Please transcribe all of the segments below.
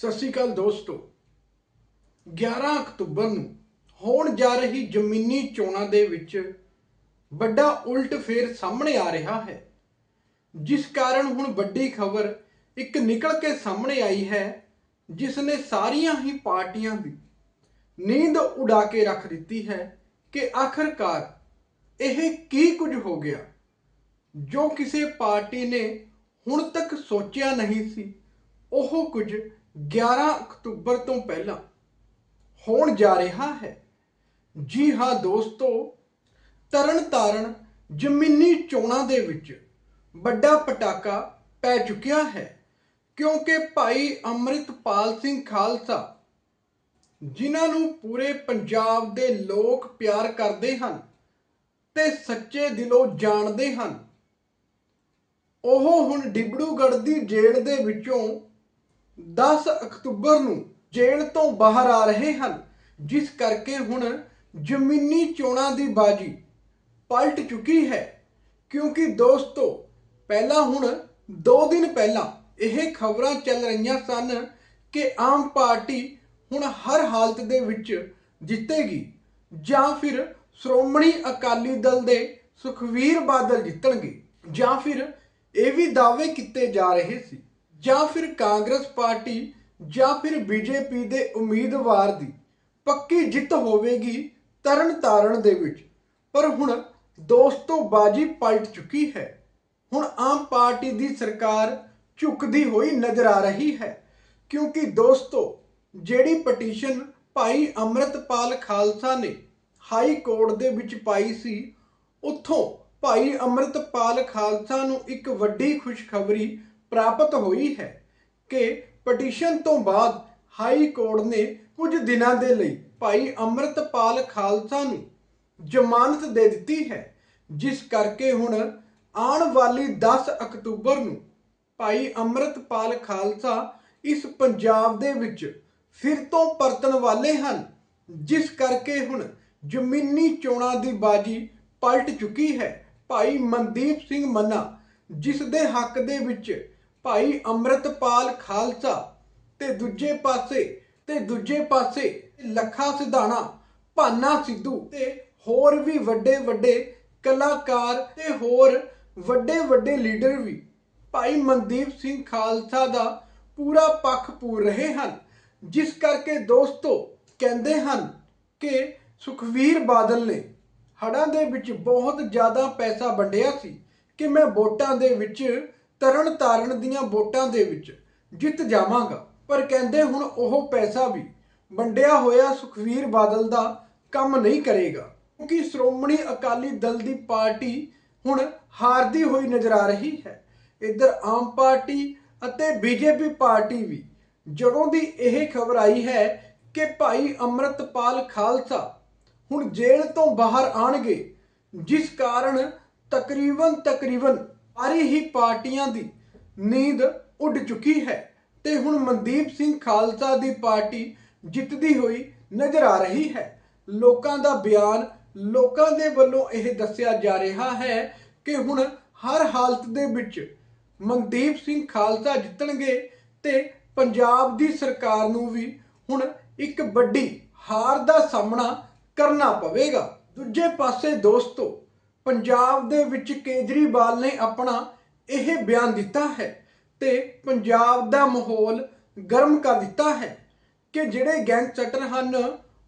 ਸਤਿ ਸ਼੍ਰੀ ਅਕਾਲ ਦੋਸਤੋ। 11 ਅਕਤੂਬਰ ਨੂੰ ਹੋਣ ਜਾ ਰਹੀ ਜ਼ਮੀਨੀ ਚੋਣਾਂ ਦੇ ਵਿੱਚ ਵੱਡਾ ਉਲਟ ਫੇਰ ਸਾਹਮਣੇ ਆ ਰਿਹਾ ਹੈ। ਜਿਸ ਕਾਰਨ ਹੁਣ ਵੱਡੀ ਖਬਰ ਇੱਕ ਨਿਕਲ ਕੇ ਸਾਹਮਣੇ ਆਈ ਹੈ ਜਿਸ ਨੇ ਸਾਰੀਆਂ ਹੀ ਪਾਰਟੀਆਂ ਦੀ ਨੀਂਦ ਉਡਾ ਕੇ ਰੱਖ ਦਿੱਤੀ ਹੈ ਕਿ ਆਖਰਕਾਰ ਇਹ ਕੀ ਕੁਝ ਹੋ ਗਿਆ, ਜੋ ਕਿਸੇ ਪਾਰਟੀ ਨੇ ਹੁਣ ਤੱਕ ਸੋਚਿਆ ਨਹੀਂ ਸੀ। ਉਹ ਕੁਝ 11 ਅਕਤੂਬਰ ਤੋਂ ਪਹਿਲਾਂ ਹੋਣ ਜਾ ਰਿਹਾ ਹੈ। ਜੀ ਹਾਂ ਦੋਸਤੋ ਤਰਨ ਤਾਰਨ ਜ਼ਮੀਨੀ ਚੋਣਾਂ ਦੇ ਵਿੱਚ ਵੱਡਾ ਪਟਾਕਾ ਪੈ ਚੁੱਕਿਆ ਹੈ ਕਿਉਂਕਿ ਭਾਈ ਅੰਮ੍ਰਿਤਪਾਲ ਸਿੰਘ ਖਾਲਸਾ, ਜਿਨ੍ਹਾਂ ਨੂੰ ਪੂਰੇ ਪੰਜਾਬ ਦੇ ਲੋਕ ਪਿਆਰ ਕਰਦੇ ਹਨ ਤੇ ਸੱਚੇ ਦਿਲੋਂ ਜਾਣਦੇ ਹਨ, ਉਹ ਹੁਣ ਡਿਬੜੂਗੜ੍ਹ ਦੀ ਜੇਲ੍ਹ ਦੇ ਵਿੱਚੋਂ 10 ਅਕਤੂਬਰ ਨੂੰ ਜੇਲ੍ਹ ਤੋਂ ਬਾਹਰ ਆ ਰਹੇ ਹਨ, ਜਿਸ ਕਰਕੇ ਹੁਣ ਜ਼ਮੀਨੀ ਚੋਣਾਂ ਦੀ ਬਾਜੀ ਪਲਟ ਚੁੱਕੀ ਹੈ। ਕਿਉਂਕਿ ਦੋਸਤੋ, ਪਹਿਲਾਂ ਹੁਣ 2 ਦਿਨ ਪਹਿਲਾਂ ਇਹ ਖਬਰਾਂ ਚੱਲ ਰਹੀਆਂ ਸਨ ਕਿ ਆਮ ਪਾਰਟੀ ਹੁਣ ਹਰ ਹਾਲਤ ਦੇ ਵਿੱਚ ਜਿੱਤੇਗੀ ਜਾਂ ਫਿਰ ਸ਼੍ਰੋਮਣੀ ਅਕਾਲੀ ਦਲ ਦੇ ਸੁਖਵੀਰ ਬਾਦਲ ਜਿੱਤਣਗੇ ਜਾਂ ਫਿਰ ਇਹ ਵੀ ਦਾਅਵੇ ਕੀਤੇ ਜਾ ਰਹੇ ਸੀ। ਜਾਂ ਫਿਰ ਕਾਂਗਰਸ ਪਾਰਟੀ ਜਾਂ ਫਿਰ ਬੀਜੇਪੀ ਦੇ ਉਮੀਦਵਾਰ ਦੀ ਪੱਕੀ ਜਿੱਤ ਹੋਵੇਗੀ ਤਰਨ ਤਾਰਨ ਦੇ ਵਿੱਚ। ਪਰ ਹੁਣ ਦੋਸਤੋ, ਬਾਜੀ ਪਲਟ ਚੁੱਕੀ ਹੈ। ਹੁਣ ਆਮ ਪਾਰਟੀ ਦੀ ਸਰਕਾਰ ਝੁਕਦੀ ਹੋਈ ਨਜ਼ਰ ਆ ਰਹੀ ਹੈ। ਕਿਉਂਕਿ ਦੋਸਤੋ, ਜਿਹੜੀ ਪਟੀਸ਼ਨ ਭਾਈ ਅੰਮ੍ਰਿਤਪਾਲ ਖਾਲਸਾ ਨੇ ਹਾਈ ਕੋਰਟ ਦੇ ਵਿੱਚ ਪਾਈ ਸੀ, ਉੱਥੋਂ ਭਾਈ ਅੰਮ੍ਰਿਤਪਾਲ ਖਾਲਸਾ ਨੂੰ ਇੱਕ ਵੱਡੀ ਖੁਸ਼ਖਬਰੀ ਪ੍ਰਾਪਤ ਹੋਈ ਹੈ ਕਿ ਪਟੀਸ਼ਨ ਤੋਂ ਬਾਅਦ ਹਾਈ ਕੋਰਟ ਨੇ ਕੁਝ ਦਿਨਾਂ ਦੇ ਲਈ ਭਾਈ ਅੰਮ੍ਰਿਤਪਾਲ ਖਾਲਸਾ ਨੂੰ ਜ਼ਮਾਨਤ ਦੇ ਦਿੱਤੀ ਹੈ, ਜਿਸ ਕਰਕੇ ਹੁਣ ਆਉਣ ਵਾਲੀ 10 ਅਕਤੂਬਰ ਨੂੰ ਭਾਈ ਅੰਮ੍ਰਿਤਪਾਲ ਖਾਲਸਾ ਇਸ ਪੰਜਾਬ ਦੇ ਵਿੱਚ ਫਿਰ ਤੋਂ ਪਰਤਣ ਵਾਲੇ ਹਨ, ਜਿਸ ਕਰਕੇ ਹੁਣ ਜ਼ਮੀਨੀ ਚੋਣਾਂ ਦੀ ਬਾਜੀ ਪਲਟ ਚੁੱਕੀ ਹੈ। ਭਾਈ ਮਨਦੀਪ ਸਿੰਘ ਮੰਨਾ, ਜਿਸ ਦੇ ਹੱਕ ਦੇ ਵਿੱਚ ਭਾਈ ਅੰਮ੍ਰਿਤਪਾਲ ਖਾਲਸਾ ਤੇ ਦੂਜੇ ਪਾਸੇ, ਤੇ ਦੂਜੇ ਪਾਸੇ ਲੱਖਾ ਸਿਧਾਣਾ, ਭਾਨਾ ਸਿੱਧੂ ਤੇ ਹੋਰ ਵੀ ਵੱਡੇ ਵੱਡੇ ਕਲਾਕਾਰ ਤੇ ਹੋਰ ਵੱਡੇ ਵੱਡੇ ਲੀਡਰ ਵੀ ਭਾਈ ਮਨਦੀਪ ਸਿੰਘ ਖਾਲਸਾ ਦਾ ਪੂਰਾ ਪੱਖ ਪੂਰ ਰਹੇ ਹਨ, ਜਿਸ ਕਰਕੇ ਦੋਸਤੋ ਕਹਿੰਦੇ ਹਨ ਕਿ ਸੁਖਵੀਰ ਬਾਦਲ ਨੇ ਹੜਾਂ ਦੇ ਵਿੱਚ ਬਹੁਤ ਜ਼ਿਆਦਾ ਪੈਸਾ ਵੰਡਿਆ ਸੀ ਕਿ ਮੈਂ ਵੋਟਾਂ ਦੇ ਵਿੱਚ ਤਰਨ ਤਾਰਨ ਦੀਆਂ ਵੋਟਾਂ ਦੇ ਵਿੱਚ ਜਿੱਤ ਜਾਵਾਂਗਾ। ਪਰ ਕਹਿੰਦੇ ਹੁਣ ਉਹ ਪੈਸਾ ਵੀ ਵੰਡਿਆ ਹੋਇਆ ਸੁਖਵੀਰ ਬਾਦਲ ਦਾ ਕੰਮ ਨਹੀਂ ਕਰੇਗਾ। ਕਿਉਂਕਿ ਸ਼੍ਰੋਮਣੀ ਅਕਾਲੀ ਦਲ ਦੀ ਪਾਰਟੀ ਹੁਣ ਹਾਰਦੀ ਹੋਈ ਨਜ਼ਰ ਆ ਰਹੀ ਹੈ। ਇੱਧਰ ਆਮ ਪਾਰਟੀ ਅਤੇ ਬੀਜੇਪੀ ਪਾਰਟੀ ਵੀ ਜਦੋਂ ਦੀ ਇਹ ਖਬਰ ਆਈ ਹੈ ਕਿ ਭਾਈ ਅੰਮ੍ਰਿਤਪਾਲ ਖਾਲਸਾ ਹੁਣ ਜੇਲ੍ਹ ਤੋਂ ਬਾਹਰ ਆਣਗੇ ਜਿਸ ਕਾਰਨ ਤਕਰੀਬਨ ਤਕਰੀਬਨ ਸਾਰੀ ਹੀ ਪਾਰਟੀਆਂ ਦੀ ਨੀਂਦ ਉੱਡ ਚੁੱਕੀ ਹੈ ਤੇ ਹੁਣ ਮਨਦੀਪ ਸਿੰਘ ਖਾਲਸਾ ਦੀ ਪਾਰਟੀ ਜਿੱਤਦੀ ਹੋਈ ਨਜ਼ਰ ਆ ਰਹੀ ਹੈ। ਲੋਕਾਂ ਦਾ ਬਿਆਨ ਲੋਕਾਂ ਦੇ ਵੱਲੋਂ ਇਹ ਦੱਸਿਆ ਜਾ ਰਿਹਾ ਹੈ ਕਿ ਹੁਣ ਹਰ ਹਾਲਤ ਦੇ ਵਿੱਚ ਮਨਦੀਪ ਸਿੰਘ ਖਾਲਸਾ ਜਿੱਤਣਗੇ ਤੇ ਪੰਜਾਬ ਦੀ ਸਰਕਾਰ ਨੂੰ ਵੀ ਹੁਣ ਇੱਕ ਵੱਡੀ ਹਾਰ ਦਾ ਸਾਹਮਣਾ ਕਰਨਾ ਪਵੇਗਾ। ਦੂਜੇ ਪਾਸੇ ਦੋਸਤੋ ਪੰਜਾਬ ਦੇ ਵਿੱਚ ਕੇਜਰੀਵਾਲ ਨੇ ਆਪਣਾ ਇਹ ਬਿਆਨ ਦਿੱਤਾ ਹੈ ਤੇ ਪੰਜਾਬ ਦਾ ਮਾਹੌਲ ਗਰਮ ਕਰ ਦਿੱਤਾ ਹੈ ਕਿ ਜਿਹੜੇ ਗੈਂਗਸਟਰ ਹਨ,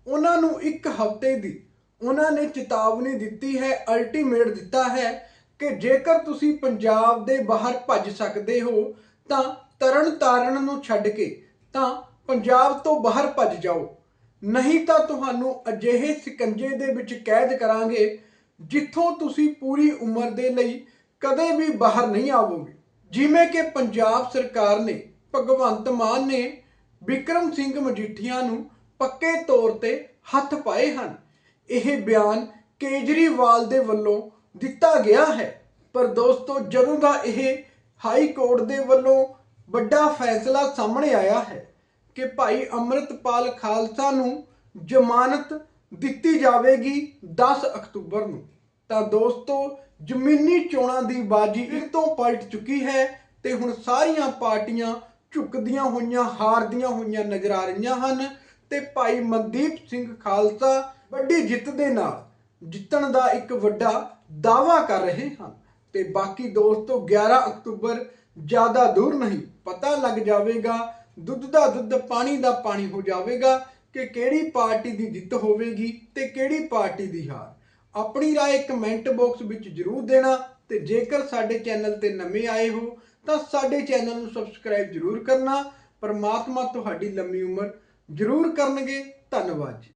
ਉਹਨਾਂ ਨੂੰ ਇੱਕ ਹਫ਼ਤੇ ਦੀ ਉਹਨਾਂ ਨੇ ਚੇਤਾਵਨੀ ਦਿੱਤੀ ਹੈ ਅਲਟੀਮੇਟ ਦਿੱਤਾ ਹੈ ਕਿ ਜੇਕਰ ਤੁਸੀਂ ਪੰਜਾਬ ਦੇ ਬਾਹਰ ਭੱਜ ਸਕਦੇ ਹੋ, ਤਾਂ ਤਰਨ ਤਾਰਨ ਨੂੰ ਛੱਡ ਕੇ ਤਾਂ ਪੰਜਾਬ ਤੋਂ ਬਾਹਰ ਭੱਜ ਜਾਓ। ਨਹੀਂ ਤਾਂ ਤੁਹਾਨੂੰ ਅਜਿਹੇ ਸਿਕੰਜੇ ਦੇ ਵਿੱਚ ਕੈਦ ਕਰਾਂਗੇ ਜਿੱਥੋਂ ਤੁਸੀਂ ਪੂਰੀ ਉਮਰ ਦੇ ਲਈ ਕਦੇ ਵੀ ਬਾਹਰ ਨਹੀਂ ਆਵੋਗੇ। ਜਿਵੇਂ ਕਿ ਪੰਜਾਬ ਸਰਕਾਰ ਨੇ, ਭਗਵੰਤ ਮਾਨ ਨੇ ਵਿਕਰਮ ਸਿੰਘ ਮਜੀਠੀਆ ਨੂੰ ਪੱਕੇ ਤੌਰ ਤੇ ਹੱਥ ਪਾਏ ਹਨ। ਇਹ ਬਿਆਨ ਕੇਜਰੀਵਾਲ ਦੇ ਵੱਲੋਂ ਦਿੱਤਾ ਗਿਆ ਹੈ। ਪਰ ਦੋਸਤੋ, ਜਦੋਂ ਦਾ ਇਹ ਹਾਈ ਕੋਰਟ ਦੇ ਵੱਲੋਂ ਵੱਡਾ ਫੈਸਲਾ ਸਾਹਮਣੇ ਆਇਆ ਹੈ ਕਿ ਭਾਈ ਅੰਮ੍ਰਿਤਪਾਲ ਖਾਲਸਾ ਨੂੰ ਜ਼ਮਾਨਤ ਦਿੱਤੀ ਜਾਵੇਗੀ 10 ਅਕਤੂਬਰ ਨੂੰ। ਤਾਂ ਦੋਸਤੋ, ਜ਼ਮੀਨੀ ਚੋਣਾਂ ਦੀ ਬਾਜੀ ਫਿਰ ਤੋਂ ਪਲਟ ਚੁੱਕੀ ਹੈ ਤੇ ਹੁਣ ਸਾਰੀਆਂ ਪਾਰਟੀਆਂ ਝੁਕਦੀਆਂ ਹੋਈਆਂ, ਹਾਰਦੀਆਂ ਹੋਈਆਂ ਨਜ਼ਰ ਆ ਰਹੀਆਂ ਹਨ ਤੇ ਭਾਈ ਮਨਦੀਪ ਸਿੰਘ ਖਾਲਸਾ ਵੱਡੀ ਜਿੱਤ ਦੇ ਨਾਲ ਜਿੱਤਣ ਦਾ ਇੱਕ ਵੱਡਾ ਦਾਵਾ ਕਰ ਰਹੇ ਹਨ। ਤੇ ਬਾਕੀ ਦੋਸਤੋ 11 ਅਕਤੂਬਰ ਜ਼ਿਆਦਾ ਦੂਰ ਨਹੀਂ, ਪਤਾ ਲੱਗ ਜਾਵੇਗਾ, ਦੁੱਧ ਦਾ ਦੁੱਧ, ਪਾਣੀ ਦਾ ਪਾਣੀ ਹੋ ਜਾਵੇਗਾ। ਕਿ ਕਿਹੜੀ ਪਾਰਟੀ ਦੀ ਜਿੱਤ ਹੋਵੇਗੀ ਤੇ ਕਿਹੜੀ ਪਾਰਟੀ ਦੀ ਹਾਰ ਆਪਣੀ رائے ਕਮੈਂਟ ਬਾਕਸ ਵਿੱਚ ਜਰੂਰ ਦੇਣਾ ਤੇ ਜੇਕਰ ਸਾਡੇ ਚੈਨਲ ਤੇ ਨਵੇਂ ਆਏ ਹੋ ਤਾਂ ਸਾਡੇ ਚੈਨਲ ਨੂੰ ਸਬਸਕ੍ਰਾਈਬ ਜਰੂਰ ਕਰਨਾ ਪਰਮਾਤਮਾ ਤੁਹਾਡੀ ਲੰਮੀ ਉਮਰ ਜਰੂਰ ਕਰਨਗੇ ਧੰਨਵਾਦ ਜੀ